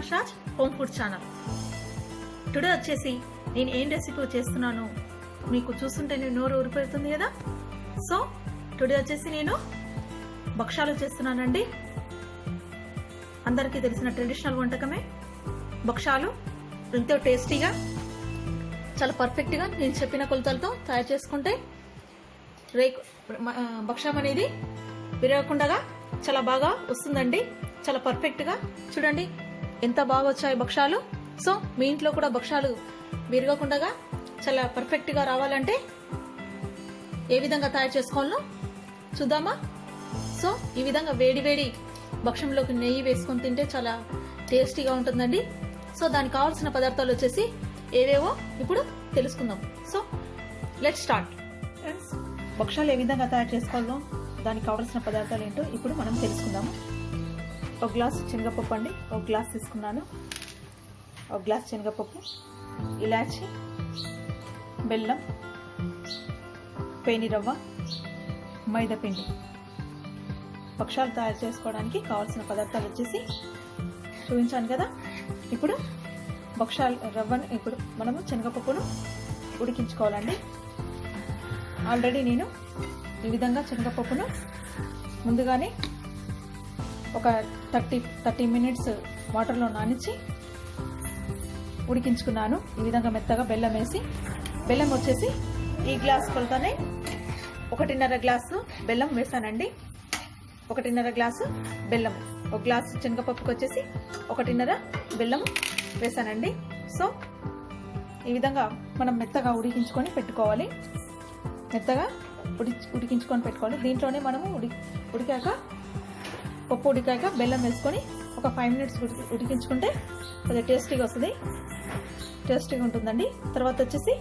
Vihaan home food channel. Today వచ్చేసి నేను ఏం రెసిపీ చేస్తున్నాను మీకు చూస్తుంటే నేను నోరు ఊరిపోతుంది కదా? సో టుడే వచ్చేసి నేను భక్షాలు చేస్తున్నానండి. అందరికీ తెలిసిన ట్రెడిషనల్ వంటకమే. భక్షాలు ఎంతో టేస్టీగా చాలా పర్ఫెక్ట్గా నేను చెప్పిన కొలతలతో తయారు చేసుకుంటే రేకు భక్షం అనేది విరగకుండా చాలా బాగా వస్తుందండి. చాలా పర్ఫెక్ట్గా. చూడండి. ఎంత బాగా వచ్చాయి భక్షాలు సో మీ ఇంట్లో కూడా భక్షాలు విరగకుండా చాలా పర్ఫెక్ట్గా రావాలంటే ఏ విధంగా తయారు చేసుకోవాలో చూద్దామా? సో ఈ విధంగా వేడి వేడి భక్షంలోకి నెయ్యి వేసుకొని తింటే చాలా టేస్టీగా ఉంటుందండి. సో దానికి కావాల్సిన పదార్థాలు వచ్చేసి ఏవేవో ఇప్పుడు తెలుసుకుందాం. సో లెట్ స్టార్ట్ ఫ్రెండ్స్ భక్షాలు ఏ విధంగా తయారు చేసుకోవాలో దానికి కావాల్సిన పదార్థాలు ఏంటో ఇప్పుడు మనం తెలుసుకుందాము. ఒక గ్లాస్ శనగపప్పు అండి. ఒక గ్లాస్ తీసుకున్నాను. ఒక గ్లాస్ శనగపప్పు ఇలాచి బెల్లం పేని రవ్వ మైదా పిండి. భక్షాలు తయారు చేసుకోవడానికి కావాల్సిన పదార్థాలు వచ్చేసి చూపించాను కదా. ఇప్పుడు భక్షాలు రవ్వను ఇప్పుడు మనము శనగపప్పును ఉడికించుకోవాలండి. ఆల్రెడీ నేను ఈ విధంగా శనగపప్పును ముందుగానే ఒక థర్టీ థర్టీ మినిట్స్ వాటర్లో నానించి ఉడికించుకున్నాను. ఈ విధంగా మెత్తగా బెల్లం వేసి బెల్లం వచ్చేసి ఈ గ్లాస్ కొలతనే ఒకటిన్నర గ్లాసు బెల్లం వేసానండి. ఒకటిన్నర గ్లాసు బెల్లం. ఒక గ్లాసు శనగపప్పుకి వచ్చేసి ఒకటిన్నర బెల్లం వేసానండి. సో ఈ విధంగా మనం మెత్తగా ఉడికించుకొని పెట్టుకోవాలి. మెత్తగా ఉడి ఉడికించుకొని పెట్టుకోవాలి. దీంట్లోనే మనము ఉడి ఉడికాక పప్పు ఉడికాక బెల్లం వేసుకొని ఒక ఫైవ్ మినిట్స్ ఉడికించుకుంటే కొద్దిగా టేస్టీగా వస్తుంది. టేస్టీగా ఉంటుందండి. తర్వాత వచ్చేసి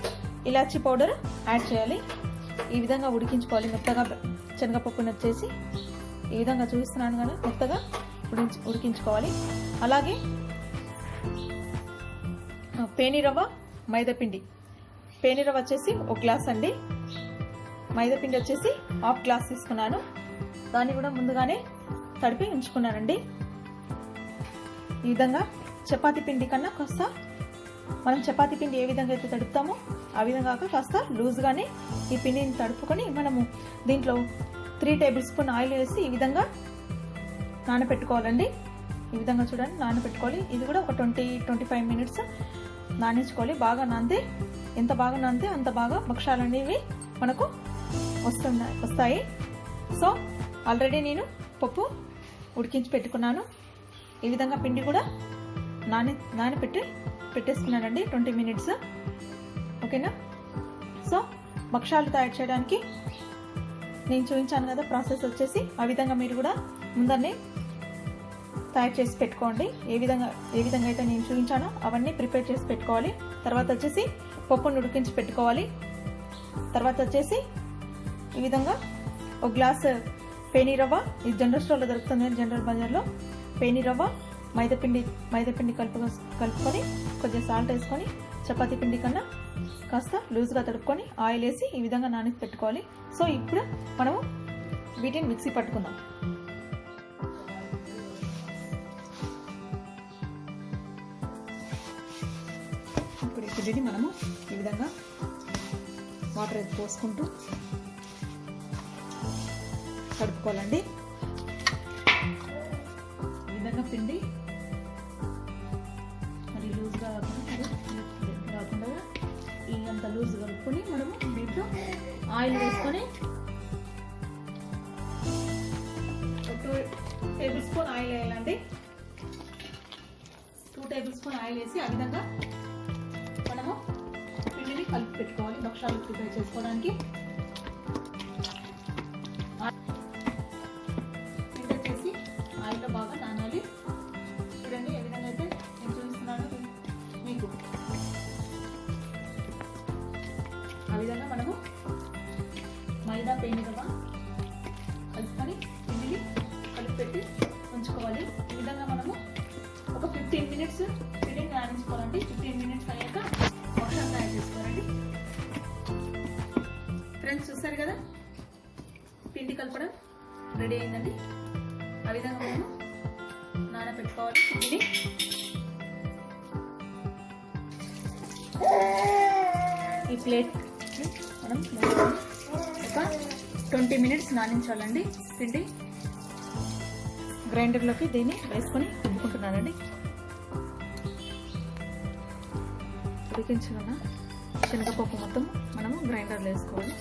ఇలాచీ పౌడర్ యాడ్ చేయాలి. ఈ విధంగా ఉడికించుకోవాలి మెత్తగా శనగపప్పుని వచ్చేసి ఈ విధంగా చూపిస్తున్నాను కదా మెత్తగా ఉడించి ఉడికించుకోవాలి. అలాగే పేనిరవ్వ మైదాపిండి పేనిరవ్వ వచ్చేసి ఒక గ్లాస్ అండి. మైదాపిండి వచ్చేసి హాఫ్ గ్లాస్ తీసుకున్నాను. దాన్ని కూడా ముందుగానే తడిపి ఉంచుకున్నానండి. ఈ విధంగా చపాతీ పిండి కన్నా కాస్త మనం చపాతీ పిండి ఏ విధంగా అయితే తడుపుతామో ఆ విధంగా కాక కాస్త లూజ్గానే ఈ పిండిని తడుపుకొని మనము దీంట్లో త్రీ టేబుల్ స్పూన్ ఆయిల్ వేసి ఈ విధంగా నానబెట్టుకోవాలండి ఈ విధంగా చూడండి నానబెట్టుకోవాలి ఇది కూడా ఒక ట్వంటీ ట్వంటీ ఫైవ్ మినిట్స్ నానించుకోవాలి. బాగా నానితే ఎంత బాగా నానితే అంత బాగా భక్షాలు అనేవి మనకు వస్తున్నాయి వస్తాయి. సో ఆల్రెడీ నేను పప్పు ఉడికించి పెట్టుకున్నాను. ఈ విధంగా పిండి కూడా నాని నానబెట్టి పెట్టేసుకున్నానండి. Twenty minutes. ఓకేనా? సో భక్షాలు తయారు చేయడానికి నేను చూపించాను కదా ప్రాసెస్ వచ్చేసి ఆ విధంగా మీరు కూడా ముందరనే తయారు చేసి పెట్టుకోండి. ఏ విధంగా ఏ విధంగా అయితే నేను చూపించానో అవన్నీ ప్రిపేర్ చేసి పెట్టుకోవాలి. తర్వాత వచ్చేసి పప్పును ఉడికించి పెట్టుకోవాలి. తర్వాత వచ్చేసి ఈ విధంగా ఒక గ్లాస్ పేని రవ్వ. ఇది జనరల్ స్టోర్లో దొరుకుతుంది జనరల్ బజార్లో పేని రవ్వ మైదాపిండి మైదాపిండి కలుపు కలుపుకొని కొద్దిగా సాల్ట్ వేసుకొని చపాతీ పిండి కన్నా కాస్త లూజ్గా తడుపుకొని ఆయిల్ వేసి ఈ విధంగా నానేసి పెట్టుకోవాలి. సో ఇప్పుడు మనము వీటిని మిక్సీ పట్టుకుందాం. ఇప్పుడు ఈ పిండిని మనము ఈ విధంగా వాటర్ పోసుకుంటూ కడుపుకోవాలండి. ఈ విధంగా పిండి. మరి లూజ్గా కాకుండా మరి ఈ అంత లూజ్ కలుపుకొని మనము దీంట్లో ఆయిల్ వేసుకొని టూ టేబుల్ స్పూన్ ఆయిల్ వేయాలండి. టూ టేబుల్ స్పూన్ ఆయిల్ వేసి ఆ విధంగా మనము పిండిని కలిపి పెట్టుకోవాలి. భక్షాలు ప్రిపేర్ చేసుకోవడానికి. పెట్టుకోవాలి ఈ ప్లేట్ మనం ఒక ట్వంటీ మినిట్స్ నానించాలండి. పిండి గ్రైండర్లోకి దీన్ని వేసుకొని రుబ్బుకుంటున్నానండి. ఉడికించుకున్న శనగపప్పు మొత్తం మనము గ్రైండర్లో వేసుకోవాలి.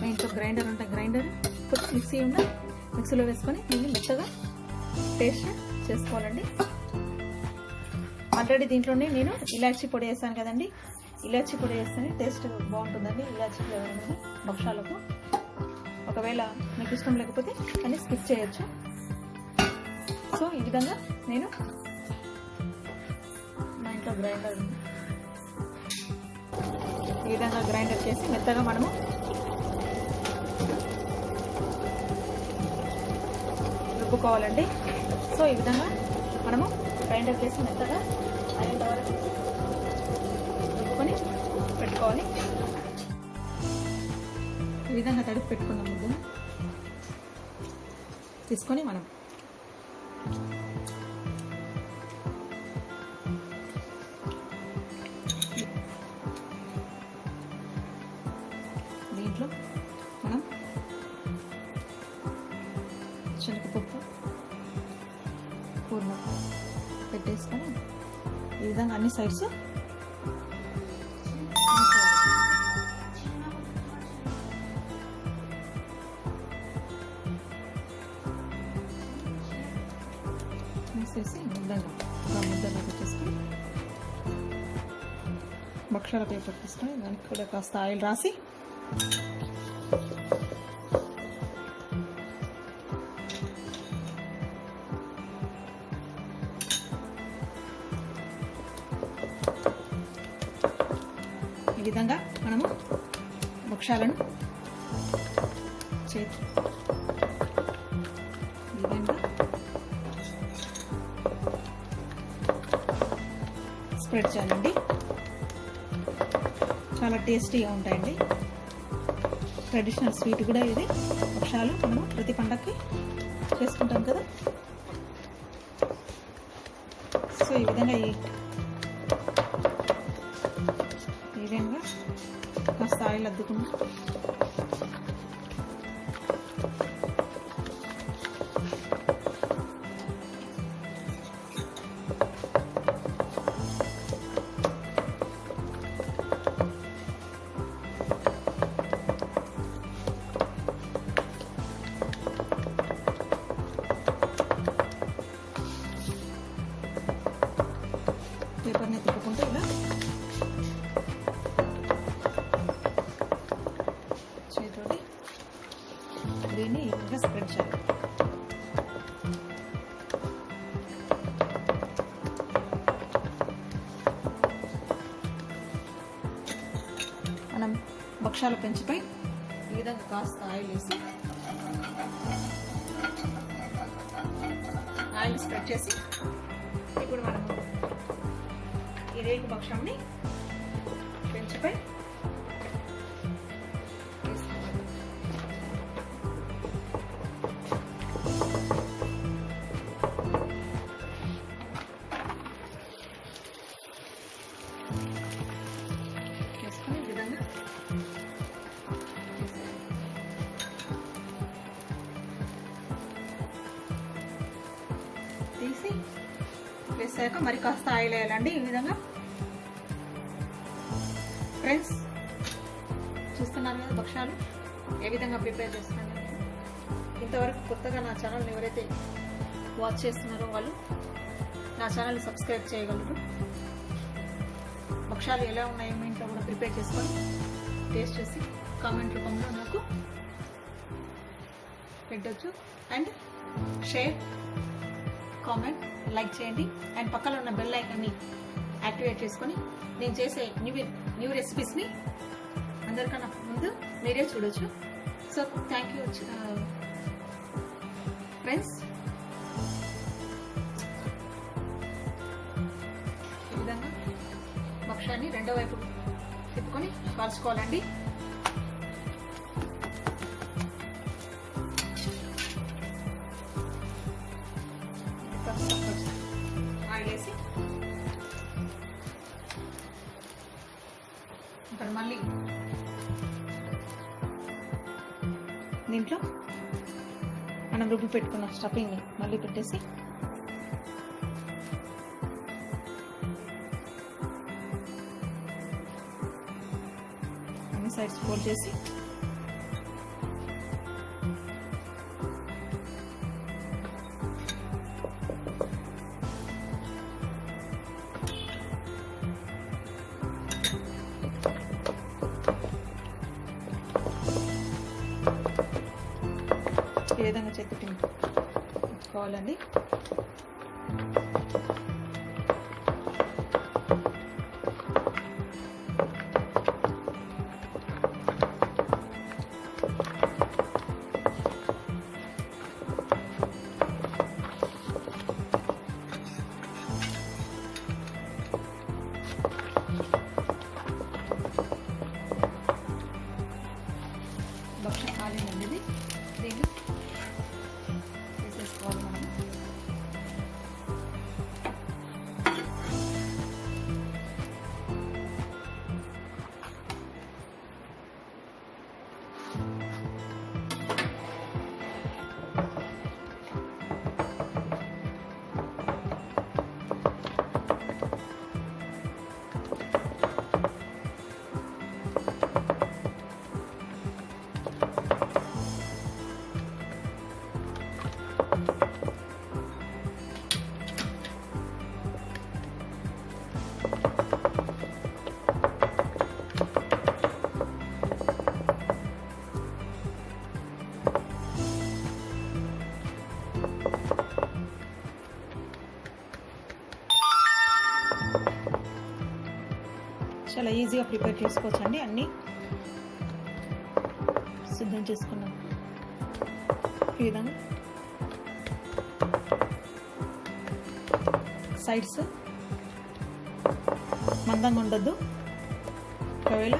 మీ ఇంట్లో గ్రైండర్ ఉంటే గ్రైండర్ కొంచెం మిక్సీ ఉన్న మిక్సీలో వేసుకొని దీన్ని మెత్తగా పేస్ట్ చేసుకోవాలండి. ఆల్రెడీ దీంట్లోనే నేను ఇలాచి పొడి వేసాను కదండి. ఇలాచి పొడి వేస్తేనే టేస్ట్ బాగుంటుందండి. ఇలాచి ఫ్లేవర్ అనేది భక్షాలకు ఒకవేళ మీకు ఇష్టం లేకపోతే కానీ స్కిప్ చేయొచ్చు. సో ఈ విధంగా నేను మా ఇంట్లో గ్రైండర్ ఉంది. ఈ విధంగా గ్రైండర్ చేసి మెత్తగా మనము రుబ్బుకోవాలండి. సో ఈ విధంగా మనము గ్రైండర్ చేసి మెత్తగా అయ్యేంత రుబ్బుకొని పెట్టుకోవాలి. ఈ విధంగా తడిపి పెట్టుకున్న ముద్ద తీసుకొని మనం దీంట్లో మనం శనగపప్పు పూర్ణ పెట్టేసుకొని ఈ విధంగా అన్ని సైడ్స్. వేసేసి ముద్దగా ఒక ముద్దగా భక్షాల పేపర్ తీసుకొని దానికి కూడా కాస్త ఆయిల్ రాసి విధంగా మనము వృక్షాలను చేతి స్ప్రెడ్ చేయాలండి. చాలా టేస్టీగా ఉంటాయండి. ట్రెడిషనల్ స్వీట్ కూడా ఇది. వృక్షాలు మనము ప్రతి పండగకి చేసుకుంటాం కదా. సో ఈ విధంగా ఈ కాస్త మనం భక్షాల పెంచిపై ఈ విధంగా కాస్త ఆయిల్ వేసి ఆయిల్ స్ప్రెడ్ చేసి ఇప్పుడు మనము ఈ రేగు భక్షంని పెంచిపై వేసుకోవాలి. you. వేసాక మరి కాస్త ఆయిల్ వేయాలండి. ఈ విధంగా. ఫ్రెండ్స్ చూస్తున్నారు కదా భక్షాలు ఏ విధంగా ప్రిపేర్ చేస్తున్నాను ఇంతవరకు కొత్తగా నా ఛానల్ని ఎవరైతే వాచ్ చేస్తున్నారో వాళ్ళు నా ఛానల్ సబ్స్క్రైబ్ చేయగలరు. భక్షాలు ఎలా ఉన్నాయో మీ ఇంట్లో కూడా ప్రిపేర్ చేసుకొని టేస్ట్ చేసి కామెంట్ రూపంలో నాకు పెట్టచ్చు. And share comment. లైక్ చేయండి. అండ్ పక్కన ఉన్న బెల్ ఐకన్ని యాక్టివేట్ చేసుకొని నేను చేసే న్యూ న్యూ రెసిపీస్ని అందరికన్నా ముందు మీరే చూడొచ్చు. సో థ్యాంక్ యూ ఫ్రెండ్స్ ఈ విధంగా భక్ష్యాన్ని రెండో వైపు తిప్పుకొని కాల్చుకోవాలండి పెట్టుకున్న స్టఫింగ్ని మళ్ళీ పెట్టేసి అన్ని సైడ్స్ ఫోల్డ్ చేసి ఈ విధంగా చేతి పెట్టుకోవాలండి భక్షణ కాలేదండి ఇది. దీన్ని చాలా ఈజీగా ప్రిపేర్ చేసుకోవచ్చు అండి అన్నీ. సిద్ధం చేసుకున్నాం. ఈ విధంగా. సైడ్స్ మందంగా ఉండొద్దు. ఒకవేళ.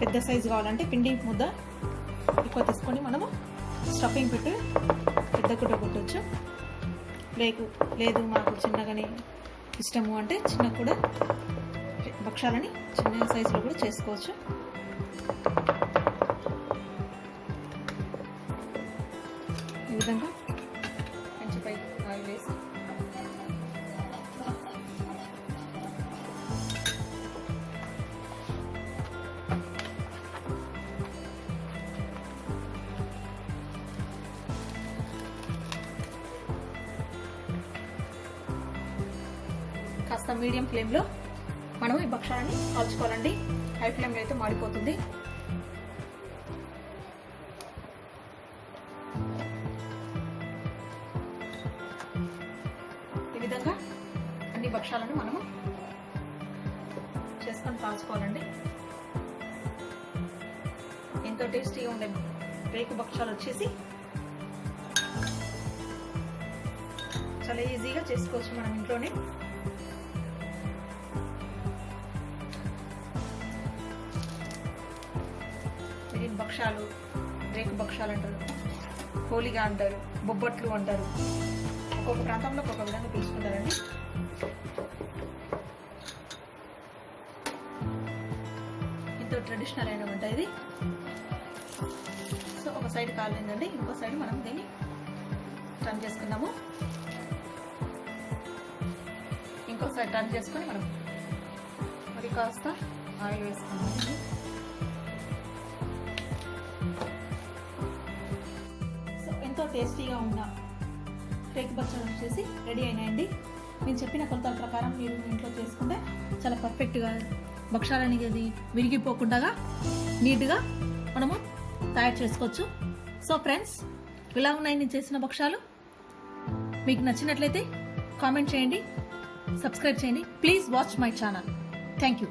పెద్ద సైజు కావాలంటే పిండి ముద్ద ఎక్కువ తీసుకొని మనము స్టఫింగ్ పెట్టి పెద్ద కుట్ట కొట్టచ్చు. లేకు లేదు మాకు చిన్నగానే ఇష్టము అంటే చిన్న కూడా భక్షాలని చిన్న సైజులో కూడా చేసుకోవచ్చు. ఈ విధంగా కాస్త మీడియం ఫ్లేమ్లో మనం ఈ భక్షాన్ని కాల్చుకోవాలండి. హై ఫ్లేమ్లో అయితే మాడిపోతుంది. ఈ విధంగా అన్ని భక్షాలను మనము చేసుకొని కాల్చుకోవాలండి. ఎంతో టేస్టీగా ఉండే రేకు భక్షాలు వచ్చేసి చాలా ఈజీగా చేసుకోవచ్చు మనం ఇంట్లోనే. భక్షాలు రేకు భక్షాలు అంటారు హోలిగా అంటారు బొబ్బట్లు అంటారు. ఒక్కొక్క ప్రాంతంలో ఒక్కొక్క విధంగా పిలుచుకుంటారండి ఎంతో ట్రెడిషనల్ అయిన వంట ఇది. సో ఒక సైడ్ కాలేదండి ఇంకో సైడ్ మనం దీన్ని టర్న్ చేసుకున్నాము ఇంకో సైడ్ టర్న్ చేసుకొని మనం మరి కాస్త ఆయిల్ వేసుకున్నాము టేస్టీగా ఉన్న రేక్ బచ్చలు వచ్చేసి రెడీ అయినాయండి. నేను చెప్పిన కొలతల ప్రకారం మీరు ఇంట్లో చేసుకుంటే చాలా పర్ఫెక్ట్గా భక్షాలని అది విరిగిపోకుండా నీట్గా మనము తయారు చేసుకోవచ్చు. సో ఫ్రెండ్స్ ఇలా ఉన్నాయి నేను చేసిన భక్షాలు. మీకు నచ్చినట్లయితే కామెంట్ చేయండి సబ్స్క్రైబ్ చేయండి. Please watch my channel. Thank you